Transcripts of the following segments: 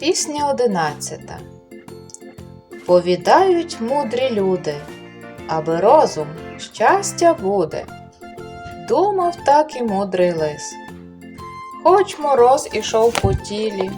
Пісня одинадцята. Повідають мудрі люди, аби розум щастя буде. Думав так і мудрий лис. Хоч мороз ішов по тілі,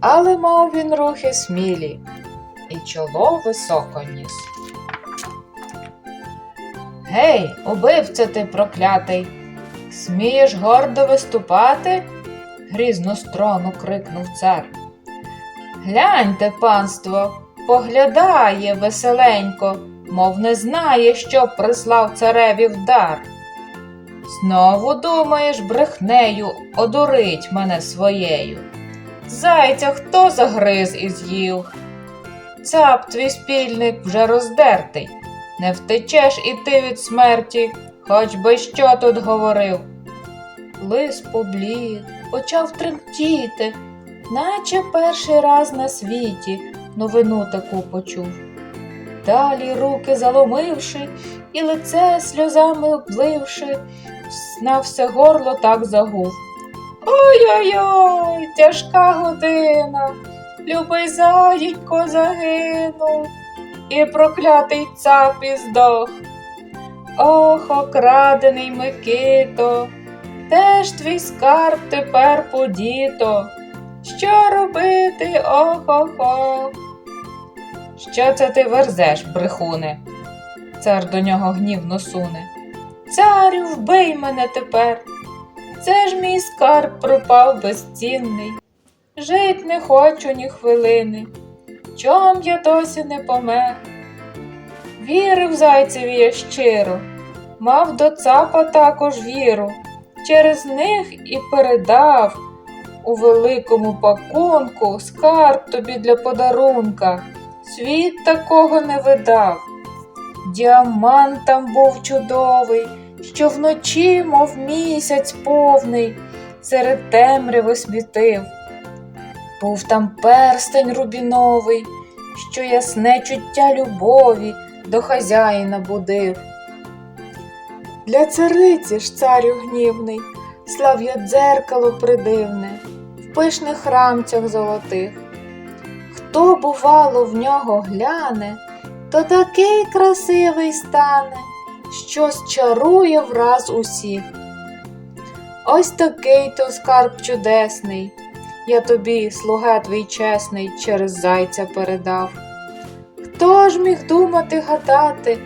але мав він рухи смілі, і чоло високо ніс. Гей, убивця ти проклятий! Смієш гордо виступати? грізно строну крикнув цар. Гляньте, панство, поглядає веселенько, мов не знає, що прислав цареві в дар. Знову думаєш, брехнею одурить мене своєю. Зайця хто загриз і з'їв? Цап твій спільник вже роздертий, не втечеш і ти від смерті, хоч би що тут говорив. Лис поблід, почав тремтіти, наче перший раз на світі новину таку почув. Далі руки заломивши і лице сльозами обливши, на все горло так загув. Ой-ой-ой, тяжка година, любий заїнько загинув, і проклятий цап здох. Ох, окрадений Микито, де ж твій скарб тепер подіто? Що робити, ох-ох-ох? Що це ти верзеш, брехуне? Цар до нього гнівно суне. Царю, вбий мене тепер. Це ж мій скарб пропав безцінний. Жить не хочу ні хвилини. Чом я досі не помер? Вірив зайцеві я щиро, мав до цапа також віру. Через них і передав у великому пакунку скарб тобі для подарунка. Світ такого не видав. Діамант там був чудовий, що вночі, мов місяць повний, серед темряви світив. Був там перстень рубіновий, що ясне чуття любові до хазяїна будив. Для цариці ж царю гнівний, слав'я дзеркало придивне, в пишних рамцях золотих. Хто, бувало, в нього гляне, то такий красивий стане, що зчарує враз усіх. Ось такий то скарб чудесний, я тобі, слуга твій чесний, через зайця передав. Хто ж міг думати гадати,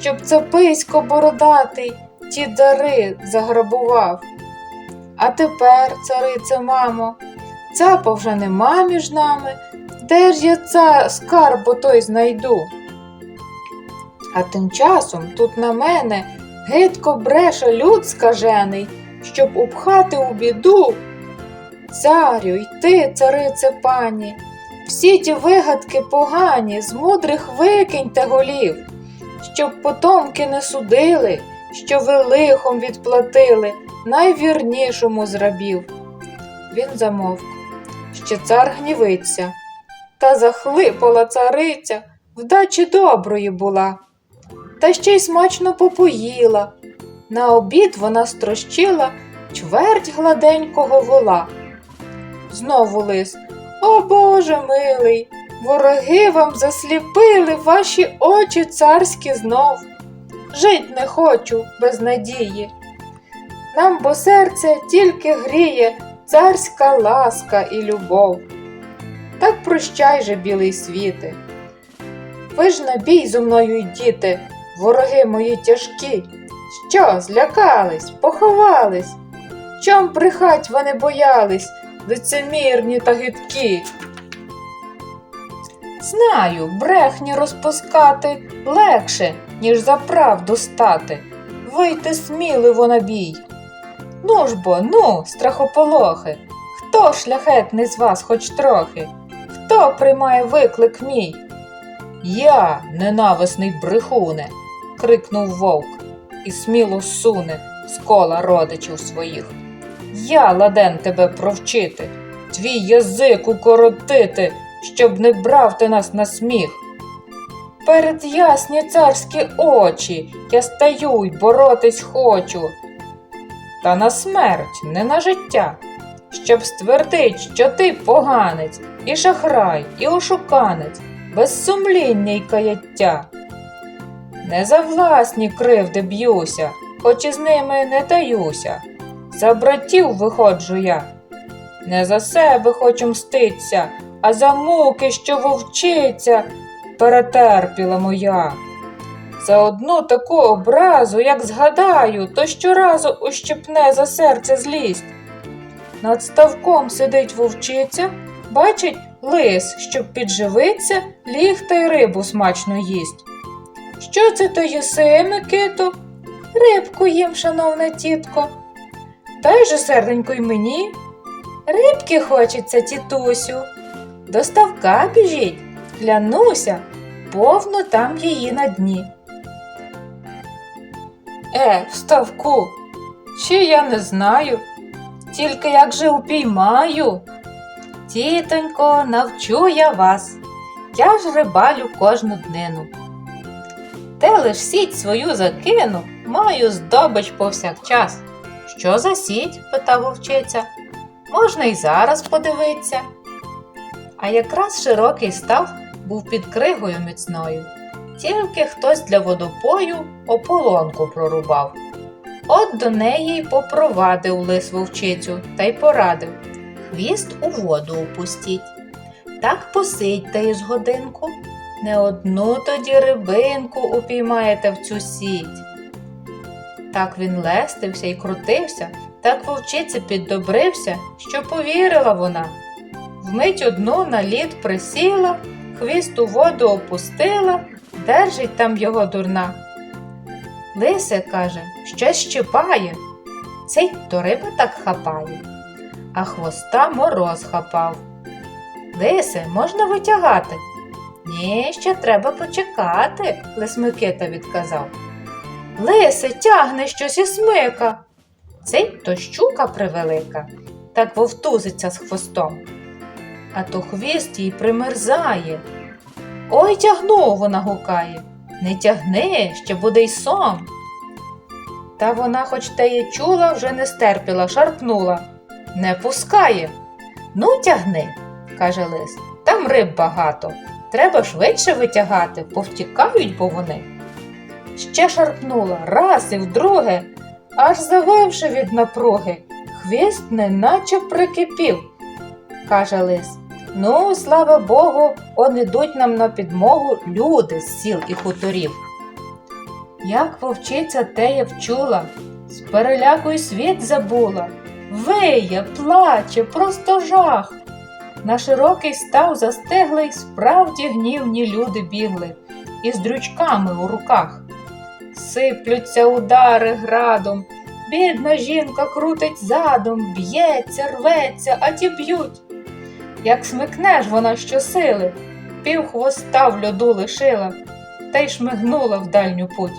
щоб цаписько бородатий ті дари заграбував? А тепер, царице, мамо, цапа вже нема між нами, де ж я ця скарб той знайду? А тим часом тут на мене гидко бреше люд скажений, щоб упхати у біду. Царю, й ти, царице пані, всі ті вигадки погані, з мудрих викиньте голів, щоб потомки не судили, що ви лихом відплатили найвірнішому з рабів. Він замовк, що цар гнівиться, та захлипала цариця, вдачі доброї була, та ще й смачно попоїла. На обід вона строщила чверть гладенького вола. Знову лис. О Боже милий, вороги вам засліпили ваші очі царські знов. Жить не хочу без надії. Нам бо серце тільки гріє царська ласка і любов. Так прощай же, білий світе. Ви ж на бій зо мною йдіте, вороги мої тяжкі. Що, злякались, поховались? Чом брехать вони боялись, лицемірні та гидкі? Знаю, брехні розпускати легше, ніж за правду стати. Вийти сміливо на бій. Ну ж бо, ну, страхополохи, хто шляхетний з вас хоч трохи? Хто приймає виклик мій? Я, ненависний брехуне, крикнув вовк і сміло суне з кола родичів своїх. Я ладен тебе провчити, твій язик укоротити, щоб не брав ти нас на сміх. Перед ясні царські очі я стаю й боротись хочу. Та на смерть, не на життя, щоб ствердить, що ти поганець, і шахрай, і ошуканець, без сумління й каяття. Не за власні кривди б'юся, хоч із ними не даюся. За братів виходжу я. Не за себе хочу мститься, а за муки, що вовчиця перетерпіла моя. За одну таку образу, як згадаю, то щоразу ущипне за серце злість. Над ставком сидить вовчиця, бачить лис, щоб підживиться, ліг та й рибу смачно їсть. Що це то їси, Микито? Рибку їм, шановна тітко. Дай же серденько й мені. Рибки хочеться, тітусю. До ставка біжіть, клянуся, повно там її на дні. Е, в ставку, чи я не знаю, тільки як же упіймаю. Тітонько, навчу я вас, я ж рибалю кожну днину. Те лиш сіть свою закину, маю здобич повсякчас. Що за сіть? питав вовчиця. Можна й зараз подивитися. А якраз широкий став був під кригою міцною. Тільки хтось для водопою ополонку прорубав. От до неї й попровадив лис вовчицю та й порадив хвіст у воду опустіть. Так посидьте із годинку, не одну тоді рибинку упіймаєте в цю сіть. Так він лестився і крутився, так вовчиця піддобрився, що повірила вона. Вмить одну на лід присіла, хвіст у воду опустила, держить там його дурна. Лисе каже, щось щипає, цей то риба так хапає, а хвоста мороз хапав. Лисе, можна витягати? Ні, ще треба почекати, лис Микита відказав. Лисе, тягне щось і смика. Цей то щука превелика, так вовтузиться з хвостом. А то хвіст їй примерзає. Ой, тягну, вона гукає. Не тягни, ще буде й сом. Та вона, хоч те й чула, вже не стерпіла, шарпнула. Не пускає. Ну, тягни, каже лис. Там риб багато. Треба швидше витягати, повтікають бо вони. Ще шарпнула раз і вдруге, аж завивши від напруги, хвіст неначе прикипів. каже лис. Ну, слава Богу, он ідуть нам на підмогу люди з сіл і хуторів. Як вовчиця теє вчула, з переляку й світ забула, виє, плаче, просто жах. На широкий став застиглий, справді гнівні люди бігли, із дрючками у руках. Сиплються удари градом, бідна жінка крутить задом, б'ється, рветься, а ті б'ють. Як смикнеш вона щосили, пів хвоста в льоду лишила та й шмигнула в дальню путь.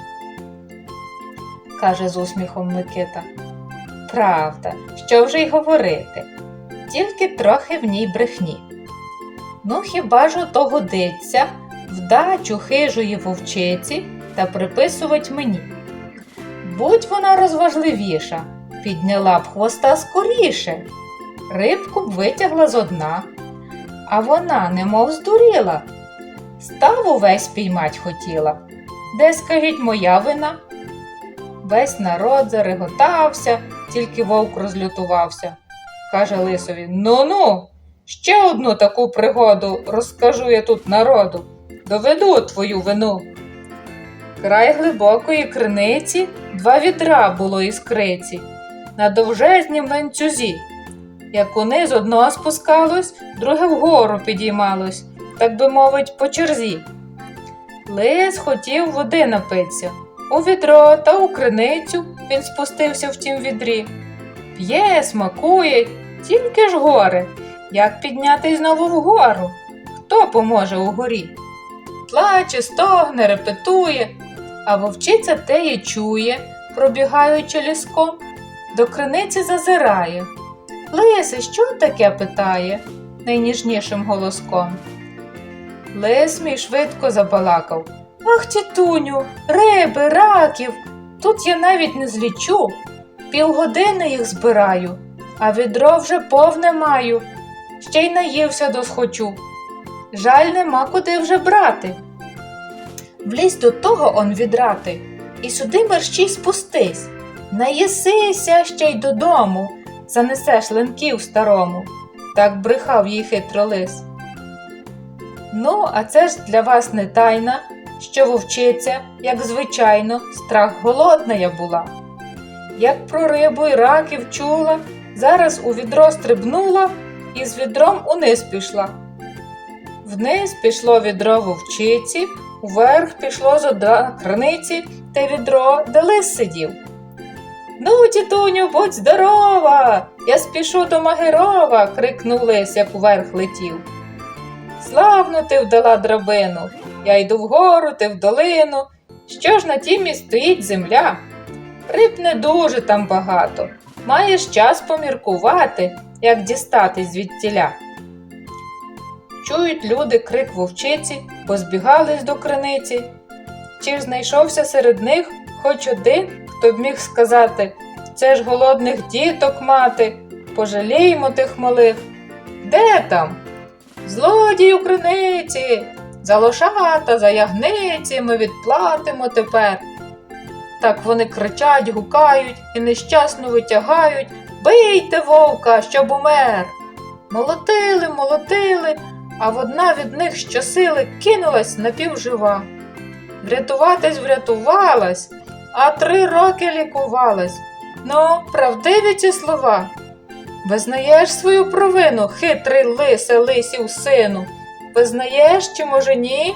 каже з усміхом Микита. Правда, що вже й говорити, тільки трохи в ній брехні. Ну, хіба ж ото годиться вдачу хижої вовчиці та приписувати мені? Будь вона розважливіша, підняла б хвоста скоріше, рибку б витягла зо дна, а вона немов здуріла. Став увесь піймать хотіла. Де, скажіть, моя вина? Весь народ зареготався, тільки вовк розлютувався. Каже лисові: Ну ну, ще одну таку пригоду розкажу я тут народу. Доведу твою вину. Край глибокої криниці два відра було із криці, на довжезній ланцюзі. Як униз одного спускалось, друге вгору підіймалось, так би мовить, по черзі. Лис хотів води напитися. У відро та у криницю він спустився в тім відрі. П'є, смакує, тільки ж горе. Як підняти знову вгору? Хто поможе угорі? Плаче, стогне, репетує, а вовчиця теє чує, пробігаючи ліском, до криниці зазирає. Лисе, що таке? питає найніжнішим голоском. Лис мій швидко забалакав. Ах, тітуню, риби, раків. Тут я навіть не злічу. Півгодини їх збираю, а відро вже повне маю. Ще й наївся досхочу. Жаль, нема куди вже брати. Влізь до того он відрати, і сюди мерщій спустись. Наїсися ще й додому, занесеш линків старому. Так брехав їй хитро лис. Ну, а це ж для вас не тайна, що вовчиця, як звичайно, страх голодна я була. Як про рибу й раків чула, зараз у відро стрибнула і з відром униз пішла. Вниз пішло відро вовчиці, уверх пішло з криниці те відро, де лис сидів. Ну, тітуню, будь здорова! Я спішу до Магерова, крикнув лис, як уверх летів. Славно ти вдала драбину, я йду вгору, ти в долину. Що ж на тімі стоїть земля? Риб не дуже там багато. Маєш час поміркувати, як дістатись звідтіля. Чують люди крик вовчиці, позбігались до криниці. Чи ж знайшовся серед них хоч один, хто б міг сказати це ж голодних діток мати, пожаліємо тих малих. Де там? Злодій у криниці, за лошата, за ягниці ми відплатимо тепер. Так вони кричать, гукають і нещасно витягають Бийте вовка, щоб умер. Молотили, молотили, а одна від них щосили кинулась напівжива. Врятуватись врятувалась, а три роки лікувалась. Ну, правдиві ці слова. Визнаєш свою провину, хитрий лисе лисів сину. Визнаєш чи, може, ні?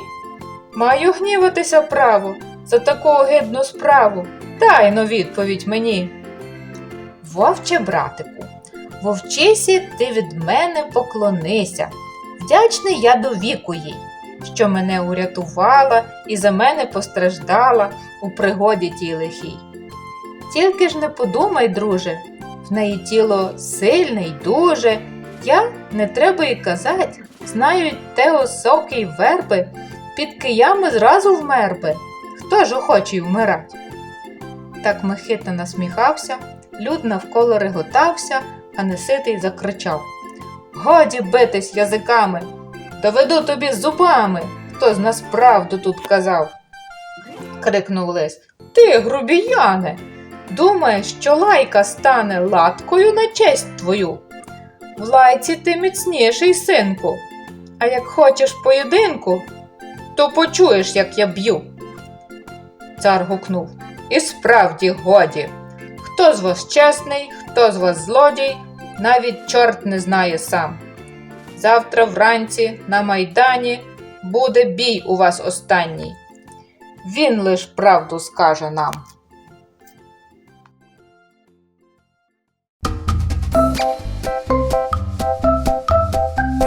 Маю гніватися право за таку огидну справу. Дай но відповідь мені. Вовче, братику, вовчисі ти від мене поклонися. Вдячний я до віку їй, що мене урятувала і за мене постраждала у пригоді тій лихій. Тільки ж не подумай, друже, в неї тіло сильне й дуже. Я, не треба й казать, знають те осоки й верби, під киями зразу вмер би. Хто ж охочий вмирать? Так Михита насміхався, люд навколо реготався, а неситий закричав Годі битись язиками, доведу тобі зубами, хто з нас правду тут казав. крикнув лис. Ти, грубіяне, думаєш, що лайка стане латкою на честь твою? В лайці ти міцніший, синку, а як хочеш поєдинку, то почуєш, як я б'ю. Цар гукнув. І справді годі. Хто з вас чесний, хто з вас злодій, навіть чорт не знає сам. Завтра вранці на майдані буде бій у вас останній. Він лиш правду скаже нам.